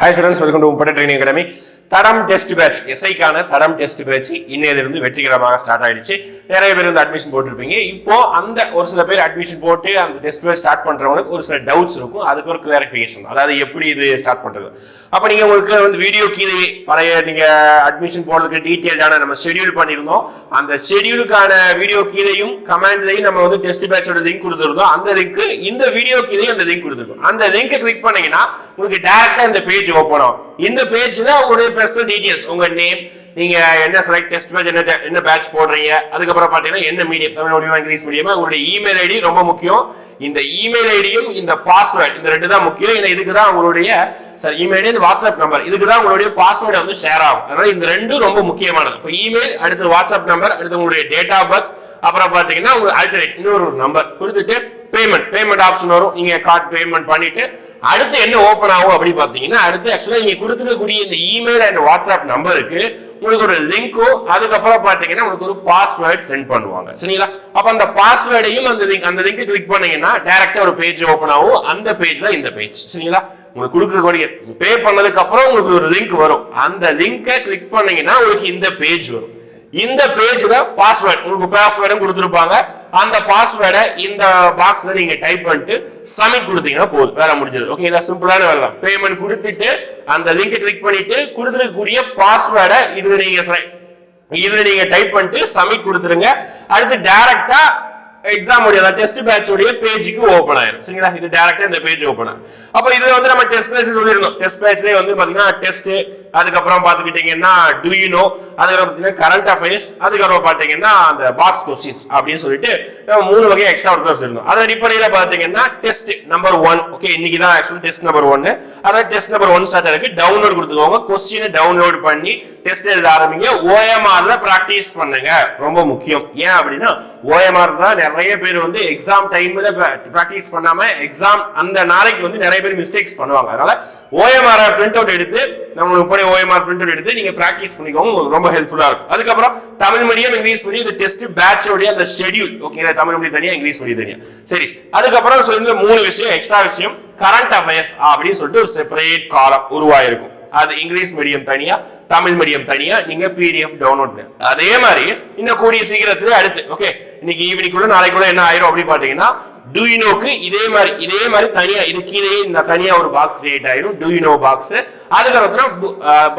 Hi students welcome to உப்பட training academy தடம் test batch எஸ்ஐக்கான தடம் டெஸ்ட் பேட்ச் இன்னையிலிருந்து வெற்றிகரமாக ஸ்டார்ட் ஆயிடுச்சு. நிறைய பேர் வந்து அட்மிஷன் போட்டிருப்பீங்க. இப்போ அந்த ஒரு சில பேர் அட்மிஷன் போட்டு அந்த டெஸ்ட் பேட்ச் ஸ்டார்ட் பண்றவங்களுக்கு ஒரு சில டவுட்ஸ் இருக்கும். அதுக்கு ஒரு கிளாரிஃபிகேஷன் அதாவது எப்படி இது ஸ்டார்ட் பண்றது. அப்ப நீங்க உங்களுக்கு வந்து வீடியோ கீழே பழைய நீங்க அட்மிஷன் போடுறதுக்கு டீட்டெயில்டான நம்ம ஷெட்யூல் பண்ணியிருந்தோம். அந்த ஷெட்யூலுக்கான வீடியோ கீழேயும் கமெண்ட்லையும் நம்ம வந்து டெஸ்ட் பேட்சோட லிங்க் கொடுத்துருந்தோம். அந்த லிங்க் இந்த வீடியோ கீழே அந்த லிங்க் கொடுத்துருக்கோம். அந்த லிங்க் கிளிக் பண்ணீங்கன்னா உங்களுக்கு டேரக்டா இந்த பேஜ் ஓப்பன் ஆகும். இந்த பேஜ்ல உங்களுடைய பர்சனல் டீட்டெயில்ஸ் உங்க நேம் நீங்கள் என்ன செலக்ட் டெஸ்ட் பேட்ச் என்ன என்ன பேட்ச் போடுறீங்க? அதுக்கப்புறம் பார்த்தீங்கன்னா என்ன மீடியம் தமிழ் மீடியமா இங்கிலீஷ் மீடியமா உங்களுடைய இமெயில் ஐடி ரொம்ப முக்கியம். இந்த இமெயில் ஐடியும் இந்த பாஸ்வேர்டு இந்த ரெண்டு தான் முக்கியம். ஏன்னா இதுக்கு தான் உங்களுடைய சார் இமெயில் இந்த வாட்ஸ்அப் நம்பர் இதுக்கு தான் உங்களுடைய பாஸ்வேர்டு வந்து ஷேர் ஆகும். அதனால இந்த ரெண்டும் ரொம்ப முக்கியமானது. இப்போ இமெயில் அடுத்து வாட்ஸ்அப் நம்பர் அடுத்து உங்களுடைய டேட் ஆஃப் பர்த் அப்புறம் பார்த்தீங்கன்னா உங்களுக்கு ஆல்டர்னேட் இன்னொரு நம்பர் கொடுத்துட்டு பேமெண்ட் பேமெண்ட் ஆப்ஷன் வரும். நீங்க கார்டு பேமெண்ட் பண்ணிட்டு அடுத்து என்ன ஓப்பன் ஆகும் அப்படின்னு பாத்தீங்கன்னா அடுத்து ஆக்சுவலா நீங்க கொடுத்துருக்கக்கூடிய இந்த இமெயில் அண்ட் வாட்ஸ்அப் நம்பருக்கு உங்களுக்கு ஒரு லிங்க்கும் அதுக்கப்புறம் பாத்தீங்கன்னா உங்களுக்கு ஒரு பாஸ்வேர்டு சென்ட் பண்ணுவாங்க. சரிங்களா? அப்ப அந்த பாஸ்வேர்டையும் அந்த லிங்க் அந்த லிங்க் கிளிக் பண்ணீங்கன்னா டைரக்டா ஒரு பேஜ் ஓபன் ஆகும். அந்த பேஜ் தான் இந்த பேஜ் சரிங்களா? உங்களுக்கு கொடுக்கக்கூடிய பே பண்ணதுக்கு அப்புறம் உங்களுக்கு ஒரு லிங்க் வரும். அந்த லிங்கை கிளிக் பண்ணீங்கன்னா உங்களுக்கு இந்த பேஜ் வரும். இந்த பேஜ்ல பாஸ்வேர்டு உங்களுக்கு பாஸ்வேர்டும் கொடுத்துருப்பாங்க. அந்த பாஸ்வேர்டை இந்த பாக்ஸ்ல நீங்க டைப் பண்ணிட்டு சப்மிட் கொடுத்தீங்கன்னா போதும். வேலை முடிஞ்சது. ஓகே இதான் சிம்பிளான வேலை தான். பேமெண்ட் கொடுத்துட்டு அந்த லிங்கை கிளிக் பண்ணிட்டு கொடுத்துருக்கக்கூடிய பாஸ்வேர்டை இதுல நீங்க இதுல நீங்க டைப் பண்ணிட்டு சப்மிட் கொடுத்துருங்க. அடுத்து டைரக்டா எக்ஸாம் உடைய டெஸ்ட் பேட்ச் உடைய பேஜுக்கு ஓபன் ஆயிரும். சரிங்களா? இது டேரக்டா இந்த பேஜ் ஓபன் ஆகும் அப்ப இது வந்து நம்ம டெஸ்ட் பேட்ச் சொல்லிருந்தோம் டெஸ்ட் பேட்ச்லயே வந்து பாத்தீங்கன்னா டெஸ்ட் அதுக்கப்புறம் பாத்துக்கிட்டீங்கன்னா டூ யூ நோ அதுக்கப்புறம் பாத்தீங்கன்னா கரண்ட் அஃபேர்ஸ் அதுக்கப்புறம் பாத்தீங்கன்னா அந்த பாக்ஸ் கொஸ்டின்ஸ் அப்படின்னு சொல்லிட்டு நம்ம மூணு வகை எக்ஸ்ட்ரா ஒர்க் சொல்லிருந்தோம் அதன் அடிப்படையில பாத்தீங்கன்னா டெஸ்ட் நம்பர் ஒன் ஓகே இன்னைக்கு தான் ஆக்சுவலி டெஸ்ட் நம்பர் ஒன்னு அதாவது டெஸ்ட் நம்பர் ஒன் ஸ்டார்ட் இருக்கு டவுன்லோட் கொடுத்துக்கோங்க. கொஸ்டினை டவுன்லோட் பண்ணி டெஸ்ட் எழுத ஆரம்பிங்க. ஓஎம்ஆர்ல பிராக்டிஸ் பண்ணுங்க. ரொம்ப முக்கியம். ஏன் அப்படின்னா ஓஎம்ஆர் தான் நிறைய பேர் வந்து எக்ஸாம் டைம்ல ப்ராக்டிஸ் பண்ணாம எக்ஸாம் அந்த நாளைக்கு வந்து நிறைய பேர் மிஸ்டேக்ஸ் பண்ணுவாங்க. அதனால ஓஎம்ஆர் பிரிண்ட் அவுட் எடுத்து நம்மளுக்கு போய் ஓஎம்ஆர் பிரிண்ட் அவுட் எடுத்து நீங்க ப்ராக்டிஸ் பண்ணிக்கோங்க உங்களுக்கு ரொம்ப ஹெல்ப்ஃபுல்லா இருக்கும். அதுக்கப்புறம் தமிழ் மீடியம் இங்கிலீஷ் மீடியம் இந்த டெஸ்ட் பேட்சோடைய அந்த ஷெட்யூல் ஓகேங்களா தமிழ் மீடியம் தனியா இங்கிலீஷ் மீடியம் தனியா. சரி அதுக்கப்புறம் சொல்லுங்க மூணு விஷயம் எக்ஸ்ட்ரா விஷயம் கரண்ட் அஃபேர்ஸ் அப்படின்னு சொல்லிட்டு ஒரு செப்பரேட் காலம் உருவாயிருக்கும். அது இங்கிலீஷ் மீடியம் தனியா தமிழ் மீடியம் தனியா நீங்க பிடிஎஃப் டவுன்லோட் பண்ணுங்க அதே மாதிரி இன்னும் கூடிய சீக்கிரத்துல அடுத்து ஓகே இன்னைக்கு ஈவினிங்குள்ள நாளைக்குள்ள என்ன ஆயிரும் அப்படின்னு பாத்தீங்கன்னா டூயினோக்கு இதே மாதிரி இதே மாதிரி தனியா இது கீழே இந்த தனியா ஒரு பாக்ஸ் கிரியேட் ஆயிரும். டூயினோ பாக்ஸ் அதுக்கப்புறம்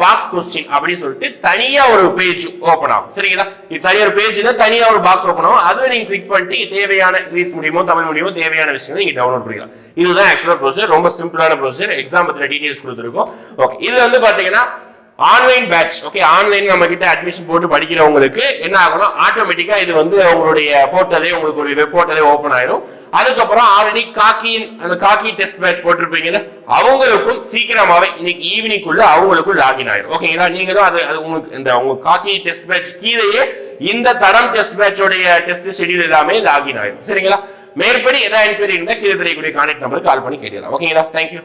பாக்ஸ் கொஸ்டின் அப்படின்னு சொல்லிட்டு தனியா ஒரு பேஜ் ஓபன் ஆகும். சரிங்களா? இது தனியா ஒரு பேஜ்ல தனியா ஒரு பாக்ஸ் ஓபன் ஆகும். அதுவே நீங்க கிளிக் பண்ணிட்டு தேவையான இங்கிலீஷ் முடியுமோ தமிழ் மீடியமோ தேவையான விஷயம் நீங்க டவுன்லோட் பண்ணிக்கலாம். இதுதான் ஆக்சுவலா ப்ரொசீஜர் ரொம்ப சிம்பிளான ப்ரொசீஜர் எக்ஸாம் பத்தின டீடைல்ஸ் கொடுத்துருக்கோம். ஓகே இது வந்து பாத்தீங்கன்னா ஆன்லைன் பேட்ச் ஓகே ஆன்லைன் நம்ம கிட்ட அட்மிஷன் போட்டு படிக்கிறவங்களுக்கு என்ன ஆகும்னா ஆட்டோமேட்டிக்கா இது வந்து உங்களுடைய போர்ட்டலே உங்களுக்கு ஒரு வெப் போர்ட்டலே ஓப்பன் ஆயிரும். அதுக்கப்புறம் ஆல்ரெடி காக்கியின் அந்த காக்கி டெஸ்ட் பேட்ச் போட்டிருப்பீங்கல்ல அவங்களுக்கும் சீக்கிரமாவே இன்னைக்கு ஈவினிங்குள்ள அவங்களுக்கும் லாகின் ஆயிரும். ஓகேங்களா நீங்க தான் அது அது உங்களுக்கு இந்த உங்க காக்கி டெஸ்ட் பேட்ச் கீழேயே இந்த தரம் டெஸ்ட் பேட்சோடைய டெஸ்ட் ஷெடியூல் எல்லாமே லாகின் ஆயிரும். சரிங்களா? மேற்படி ஏதாவது என்கொயரி இருந்தால் கீழே தெரியக்கூடிய கான்டாக்ட் நம்பருக்கு கால் பண்ணி கேட்டுக்கலாம். ஓகேங்களா தேங்க்யூ